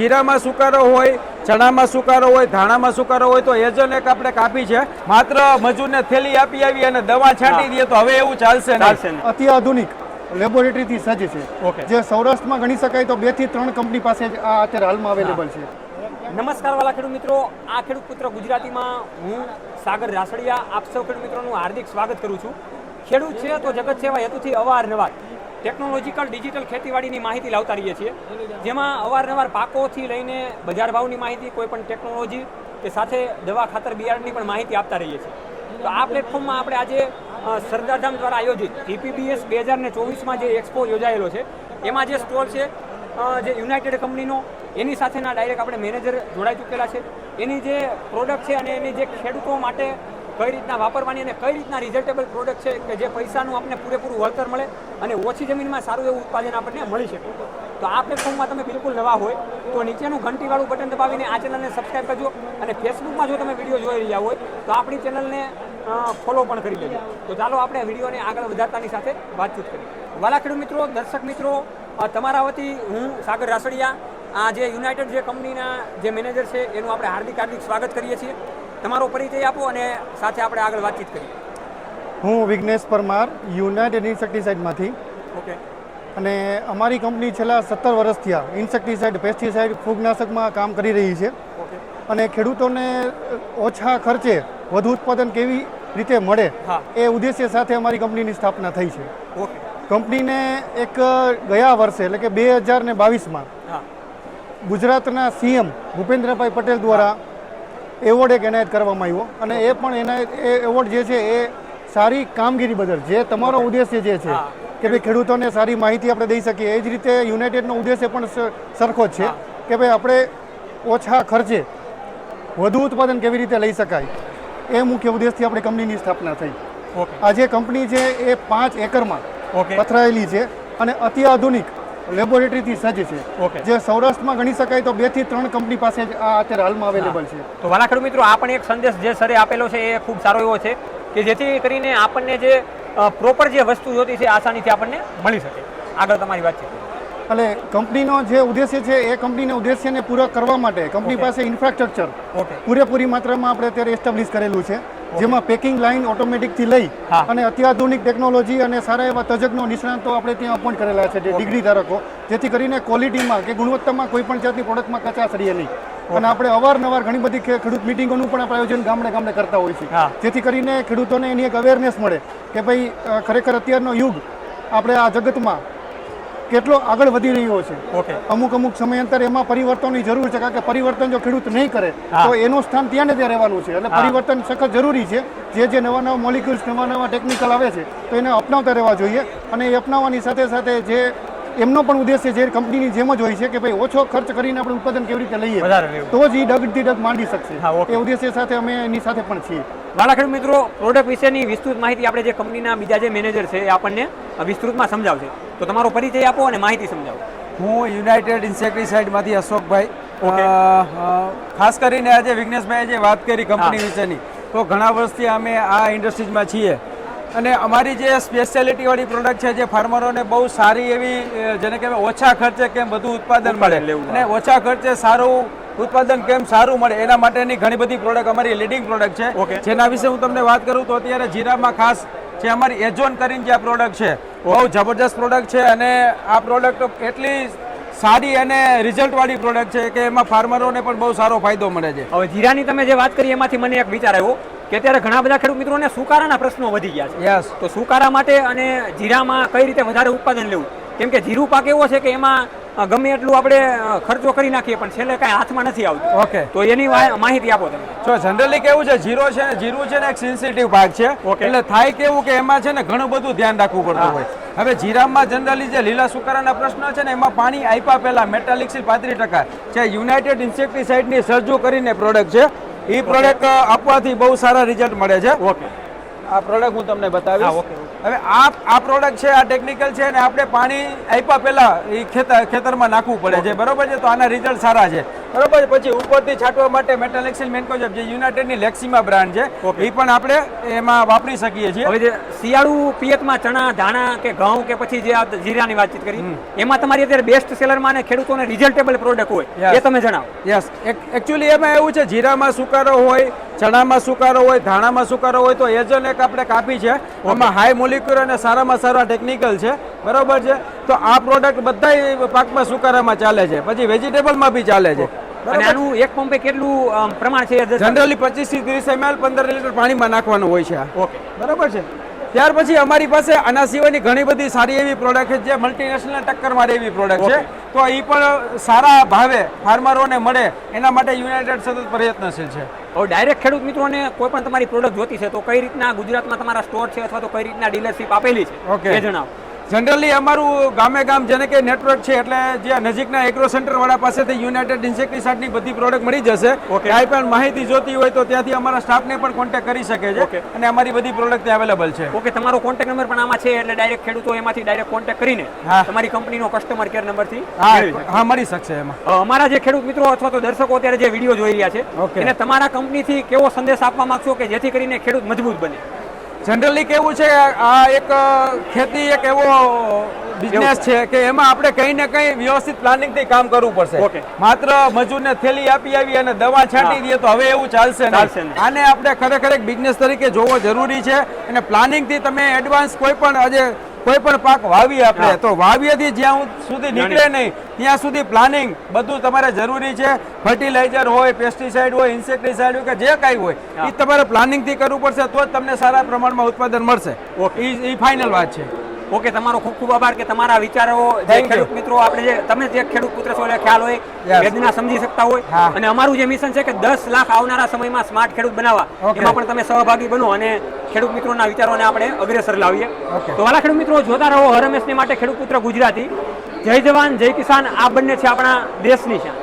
જીરામાં સુકારો હોય ચણામાં સુકારો હોય ધાણામાં સુકારો હોય તો એજન એક આપણે કાપી છે. માત્ર મજૂરને થેલી આપી આવી અને દવા છાંટી દઈએ તો હવે એવું ચાલશે. અતિ આધુનિક લેબોરેટરીથી સજ્જ છે. ઓકે. જે સૌરાષ્ટ્રમાં ગણી શકાય તો બેથી ત્રણ કંપની પાસે આ અત્યારે હાલમાં અવેલેબલ છે. નમસ્કાર વાલા ખેડૂત મિત્રો. આ ખેડૂત પુત્ર ગુજરાતીમાં હું સાગર રાસડિયા. આપ સૌ ખેડૂત મિત્રોનું હાર્દિક સ્વાગત કરું છું. ખેડૂત છે તો જગત સેવા હેતુથી અવારનવાર ટેકનોલોજીકલ ડિજિટલ ખેતીવાડીની માહિતી લાવતા રહીએ છીએ. જેમાં અવારનવાર પાકોથી લઈને બજાર ભાવની માહિતી, કોઈ પણ ટેકનોલોજી કે સાથે દવા ખાતર બિયારણની પણ માહિતી આપતા રહીએ છીએ. તો આ પ્લેટફોર્મમાં આપણે આજે સરદારધામ દ્વારા આયોજિત ઈપીબીએસ બે હજાર ને ચોવીસમાં જે એક્સપો યોજાયેલો છે, એમાં જે સ્ટોલ છે જે યુનાઇટેડ કંપનીનો, એની સાથેના ડાયરેક્ટ આપણે મેનેજર જોડાઈ ચૂકેલા છે. એની જે પ્રોડક્ટ છે અને એની જે ખેડૂતો માટે કઈ રીતના વાપરવાની અને કઈ રીતના રિઝલ્ટેબલ પ્રોડક્ટ છે કે જે પૈસાનું આપણને પૂરેપૂરું વળતર મળે અને ઓછી જમીનમાં સારું એવું ઉત્પાદન આપણને મળી શકે. તો આ પ્લેટફોર્મમાં તમે બિલકુલ નવા હોય તો નીચેનું ઘંટીવાળું બટન દબાવીને આ ચેનલને સબસ્ક્રાઈબ કરજો અને ફેસબુકમાં જો તમે વીડિયો જોઈ રહ્યા હોય તો આપણી ચેનલને ફોલો પણ કરી દેજો. તો ચાલો આપણે વિડીયોને આગળ વધારતાની સાથે વાતચીત કરીએ. વાલા મિત્રો, દર્શક મિત્રો તમારા વતી હું સાગર રાસડિયા. આ જે યુનાઇટેડ જે કંપનીના જે મેનેજર છે, એનું આપણે હાર્દિક હાર્દિક સ્વાગત કરીએ છીએ. તમારો પરિચય આપો અને સાથે આપણે આગળ વાતચીત કરીએ. હું વિઘ્નેશ પરમાર યુનાઇટેડ ઇન્સેક્ટિસાઇડમાંથી. ઓકે. અને અમારી કંપની છેલ્લા સત્તર વર્ષથી આ ઇન્સેક્ટિસાઇડ પેસ્ટિસાઇડ ફૂગનાશકમાં કામ કરી રહી છે. અને ખેડૂતોને ઓછા ખર્ચે વધુ ઉત્પાદન કેવી રીતે મળે એ ઉદ્દેશ્ય સાથે અમારી કંપનીની સ્થાપના થઈ છે. ઓકે. કંપનીને એક ગયા વર્ષે એટલે કે બે હજાર ને બાવીસમાં ગુજરાતના સીએમ ભૂપેન્દ્રભાઈ પટેલ દ્વારા એવોર્ડ એક એનાયત કરવામાં આવ્યો અને એ પણ એનાયત એ એવોર્ડ જે છે એ સારી કામગીરી બદલ જે તમારો ઉદ્દેશ્ય જે છે કે ભાઈ ખેડૂતોને સારી માહિતી આપણે દઈ શકીએ એ જ રીતે યુનાઇટેડનો ઉદ્દેશ્ય પણ સરખો જ છે કે ભાઈ આપણે ઓછા ખર્ચે વધુ ઉત્પાદન કેવી રીતે લઈ શકાય એ મુખ્ય ઉદ્દેશથી આપણે કંપનીની સ્થાપના થઈ. આ જે કંપની છે એ પાંચ એકરમાં પથરાયેલી છે અને અતિ આધુનિક લેબોરેટરીથી સજ્જ છે. ઓકે. જે સૌરાષ્ટ્રમાં ગણી શકાય તો બેથી ત્રણ કંપની પાસે જ આ અત્યારે હાલમાં અવેલેબલ છે. તો વાલા મિત્રો આ પણ એક સંદેશ જે સરે આપેલો છે એ ખૂબ સારો એવો છે કે જેથી કરીને આપણને જે પ્રોપર જે વસ્તુ જોતી છે આસાનીથી આપણને મળી શકે. આગળ તમારી વાત છે. એટલે કંપનીનો જે ઉદ્દેશ્ય છે એ કંપનીને ઉદ્દેશ્યને પૂરો કરવા માટે કંપની પાસે ઇન્ફ્રાસ્ટ્રક્ચર ઓકે. પૂરેપૂરી માત્રામાં આપણે અત્યારે એસ્ટાબ્લિશ કરેલું છે. જેમાં પેકિંગ લાઇન ઓટોમેટિકથી લઈ અને અત્યાધુનિક ટેકનોલોજી અને સારા એવા તજજ્ઞો નિષ્ણાંતો આપણે ત્યાં અપોઇન્ટ કરેલા છે જે ડિગ્રી ધારકો. જેથી કરીને ક્વોલિટીમાં કે ગુણવત્તામાં કોઈ પણ જાતની પ્રોડક્ટમાં કચાશ રહીએ નહીં. અને આપણે અવારનવાર ઘણી બધી ખેડૂત મિટિંગોનું પણ આપણે આયોજન ગામડે ગામડે કરતા હોઈએ છીએ. જેથી કરીને ખેડૂતોને એની એક અવેરનેસ મળે કે ભાઈ ખરેખર અત્યારનો યુગ આપણે આ જગતમાં કેટલો આગળ વધી રહ્યો છે. ઓકે. અમુક અમુક સમયાંતર એમાં પરિવર્તનની જરૂર છે કારણ કે પરિવર્તન જો ખેડૂત નહીં કરે તો એનું સ્થાન ત્યાં ને ત્યાં રહેવાનું છે. એટલે પરિવર્તન સખત જરૂરી છે. જે જે નવા નવા મોલિક્યુલ્સ નવા નવા ટેકનિકલ આવે છે તો એને અપનાવતા રહેવા જોઈએ. અને એ અપનાવવાની સાથે સાથે જે એમનો પણ ઉદ્દેશ્ય જે કંપનીની જેમ જ હોય છે કે ભાઈ ઓછો ખર્ચ કરીને આપણે ઉત્પાદન કેવી રીતે લઈએ તો જ એ ડગથી ડગ માંડી શકશે. એ ઉદ્દેશ્ય સાથે અમે એની સાથે પણ છીએ. વાલા ખેડૂત મિત્રો પ્રોડક્ટ વિશેની વિસ્તૃત માહિતી આપણે જે કંપનીના બીજા જે મેનેજર છે એ આપણને વિસ્તૃતમાં સમજાવશે. તો તમારો પરિચય આપો અને માહિતી સમજાવો. હું યુનાઇટેડ ઇન્સેક્ટિસાઇડમાંથી અશોકભાઈ. ખાસ કરીને આજે વિઘ્નેશભાઈએ જે વાત કરી કંપની વિશેની તો ઘણા વર્ષથી અમે આ ઇન્ડસ્ટ્રીઝમાં છીએ. અને અમારી જે સ્પેશિયાલિટીવાળી પ્રોડક્ટ છે જે ફાર્મરોને બહુ સારી એવી જેને કહેવાય ઓછા ખર્ચે કેમ વધુ ઉત્પાદન મળે. અને ઓછા ખર્ચે સારું ઉત્પાદન કેમ સારું મળે? એના માટેની ઘણી બધી પ્રોડક્ટ અમારી લીડિંગ પ્રોડક્ટ. છે. જેના વિશે હું તમને વાત કરું તો અત્યારે જીરામાં ખાસ જે અમારી એજોન કરીને જે આ પ્રોડક્ટ છે બહુ જબરજસ્ત પ્રોડક્ટ છે અને આ પ્રોડક્ટ એટલી સારી અને રિઝલ્ટવાળી પ્રોડક્ટ છે કે એમાં ફાર્મરોને પણ બહુ સારો ફાયદો મળે છે. હવે જીરાની તમે જે વાત કરી એમાંથી મને એક વિચાર આવ્યો કે અત્યારે ઘણા બધા ખેડૂત મિત્રોને સુકારાના પ્રશ્નો વધી ગયા છે. યસ તો સુકારા માટે અને જીરામાં કઈ રીતે વધારે ઉત્પાદન લેવું? કેમ કે જીરું પાક એવો છે કે એમાં ગમે એટલું આપણે ખર્ચો કરી નાખીએ પણ છેલ્લે કાંઈ હાથમાં નથી આવતું. ઓકે. તો એની માહિતી આપો તમે. જો જનરલી કેવું છે જીરો છે જીરો છે ને એક સેન્સિટિવ ભાગ છે. એટલે થાય કેવું કે એમાં છે ને ઘણું બધું ધ્યાન રાખવું પડતું. હોય. હવે જીરામાં જનરલી જે લીલા સુકારાના પ્રશ્નો છે ને એમાં પાણી આપ્યા પહેલાં મેટાલિક્સિલ પાંત્રીસ ટકા. જે યુનાઇટેડ ઇન્સેક્ટિસાઇડની સર્જુ કરીને પ્રોડક્ટ છે. એ પ્રોડક્ટ આપવાથી બહુ સારા રિઝલ્ટ મળે છે. ઓકે. આ પ્રોડક્ટ હું તમને બતાવીશ. ઓકે, હવે આ આ પ્રોડક્ટ છે, આ ટેકનિકલ છે અને આપણે પાણી આપ્યા પહેલાં એ ખેતર ખેતરમાં નાખવું પડે છે. બરોબર છે? તો આના રિઝલ્ટ સારા છે. બરોબર પછી ઉપરથી છાંટવા માટે મેટલ એક્સેલ મેન્કોજેબ જે યુનાઇટેડની લેક્સીમા બ્રાન્ડ છે એ પણ આપણે એમાં વાપરી શકીએ છીએ. હવે જે શિયાળુ પિયતમાં ચણા ધાણા કે ઘઉં કે પછી જે આ જીરાની વાતચીત કરી એમાં તમારી અત્યારે બેસ્ટ સેલરમાં અને ખેડૂતોને રિઝલ્ટેબલ પ્રોડક્ટ હોય એ તમે જણાવો. યસ એકચ્યુઅલી એમાં એવું છે જીરામાં સુકારો હોય ચણામાં સુકારો હોય ધાણામાં સુકારો હોય તો એજન એક આપણે કાપી છે. આમાં હાઈ મોલિક્યુલર અને સારામાં સારા ટેકનિકલ છે. બરોબર છે? તો આ પ્રોડક્ટ બધા પાકમાં સુકારામાં ચાલે છે. પછી વેજીટેબલમાં બી ચાલે છે. અને આનું એક પંપે કેટલું પ્રમાણ છે જનરલી પચીસથી ત્રીસ એમએલ પંદર લીટર પાણીમાં નાખવાનું હોય છે ઓકે. બરાબર છે? ત્યાર પછી અમારી પાસે આના સિવાયની ઘણી બધી સારી એવી પ્રોડક્ટ છે જે મલ્ટીનેશનલ ટક્કર મારે એવી પ્રોડક્ટ છે. તો એ પણ સારા ભાવે ફાર્મરોને મળે એના માટે યુનાઇટેડ સતત પ્રયત્નશીલ છે. હવે ડાયરેક્ટ ખેડૂત મિત્રોને કોઈ પણ તમારી પ્રોડક્ટ જોતી છે તો કઈ રીતના ગુજરાતમાં તમારા સ્ટોર છે અથવા તો કઈ રીતના ડીલરશીપ આપેલી છે. એ જણાવો. જનરલી અમારું ગામે ગામ જેને કે નેટવર્ક છે એટલે જે નજીકના એગ્રો સેન્ટર વાળા પાસેથી યુનાઇટેડ ઇન્સેક્ટિસાઇડની બધી પ્રોડક્ટ મળી જશે. ઓકે કાંઈ પણ માહિતી જોતી હોય તો ત્યાંથી અમારા સ્ટાફને પણ કોન્ટેક્ટ કરી શકે છે અને અમારી બધી પ્રોડક્ટ અવેલેબલ છે. ઓકે તમારો કોન્ટેક્ટ નંબર પણ આમાં છે એટલે ડાયરેક્ટ ખેડૂતો એમાંથી ડાયરેક્ટ કોન્ટેક્ટ કરીને તમારી કંપનીનો કસ્ટમર કેર નંબરથી હા હા મળી શકશે એમાં. અમારા જે ખેડૂત મિત્રો અથવા તો દર્શકો અત્યારે જે વીડિયો જોઈ રહ્યા છે એને તમારા કંપનીથી કેવો સંદેશ આપવા માંગશો કે જેથી કરીને ખેડૂત મજબૂત બને? જનરલી કેવું છે આ એક ખેતી એક એવો બિઝનેસ છે કે એમાં આપણે કંઈ ને કંઈ વ્યવસ્થિત પ્લાનિંગથી કામ કરવું પડશે. માત્ર મજૂરને થેલી આપી આવી અને દવા છાંટી દઈએ તો હવે એવું ચાલશે નહીં. આને આપણે ખરેખર એક બિઝનેસ તરીકે જોવો જરૂરી છે. અને પ્લાનિંગથી તમે એડવાન્સ કોઈ પણ આજે કોઈ પણ પાક વાવીએ આપણે તો વાવીએથી જ્યાં સુધી નીકળે નહીં ત્યાં સુધી પ્લાનિંગ બધું તમારે જરૂરી છે. ફર્ટિલાઇઝર હોય પેસ્ટિસાઇડ હોય ઇન્સેક્ટિસાઇડ હોય કે જે કાંઈ હોય એ તમારે પ્લાનિંગથી કરવું પડશે તો જ તમને સારા પ્રમાણમાં ઉત્પાદન મળશે. એ ફાઇનલ વાત છે. ઓકે તમારો ખૂબ ખૂબ આભાર કે તમારા વિચારો જે ખેડૂત મિત્રો આપણે જે તમે જે ખેડૂત પુત્ર છો એટલે ખ્યાલ હોય વેદના સમજી શકતા હોય. અને અમારું જે મિશન છે કે દસ લાખ આવનારા સમયમાં સ્માર્ટ ખેડૂત બનાવવા. એમાં પણ તમે સહભાગી બનો અને ખેડૂત મિત્રોના વિચારોને આપણે અગ્રેસર લાવીએ. તો વાલા ખેડૂત મિત્રો જોતા રહો હર માટે ખેડૂત પુત્ર ગુજરાતી. જય જવાન જય કિસાન. આ બંને છે આપણા દેશની શાન